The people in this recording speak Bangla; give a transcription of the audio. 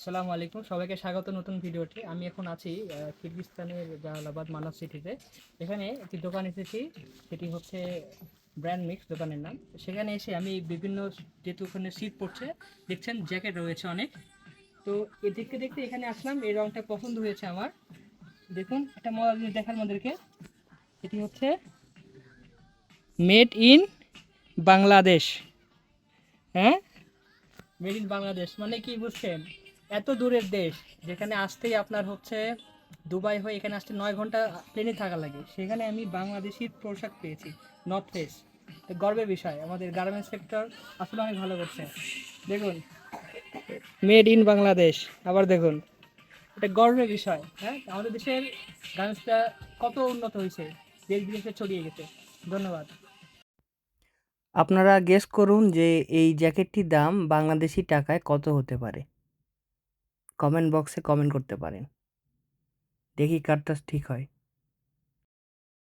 আসসালামু আলাইকুম সবাইকে স্বাগত নতুন ভিডিওতে। আমি এখন আছি আহ, কিরগিজস্তানের জালালাবাদ মানব সিটিতে। এখানে একটি দোকান এসেছি সেটি হচ্ছে ব্র্যান্ড মিক্স দোকানের নাম। সেখানে এসে আমি বিভিন্ন যেহেতু ওখানে শীত পড়ছে দেখছেন জ্যাকেট রয়েছে অনেক। তো এ দেখতে দেখতে এখানে আসলাম এই রঙটা পছন্দ হয়েছে আমার। দেখুন একটা মজার জিনিস দেখার আমাদেরকে এটি হচ্ছে মেড ইন বাংলাদেশ। হ্যাঁ? মেড ইন বাংলাদেশ মানে কি বুঝছেন? এত দূরের দেশ, যেখানে আসতেই আপনার হচ্ছে দুবাই হয়ে এখানে আসতে নয় ঘণ্টা প্লেনে থাকা লাগে। সেখানে আমি বাংলাদেশি পোশাক পেয়েছি নর্থ ফেস গর্বের বিষয়, আমাদের গার্মেন্টস সেক্টর আসলে অনেক ভালো করছে। দেখুন মেড ইন বাংলাদেশ, আবার দেখুন। এটা গর্বের বিষয় হ্যাঁ? আমাদের দেশের গার্মেন্টসটা কত উন্নত হয়েছে, দেশ বিদেশে ছড়িয়ে গেছে। ধন্যবাদ। আপনারা গেস করুন যে এই জ্যাকেটটির দাম বাংলাদেশি টাকায় কত হতে পারে। কমেন্ট বক্সে কমেন্ট করতে পারেন। দেখি কারটা ঠিক হয়।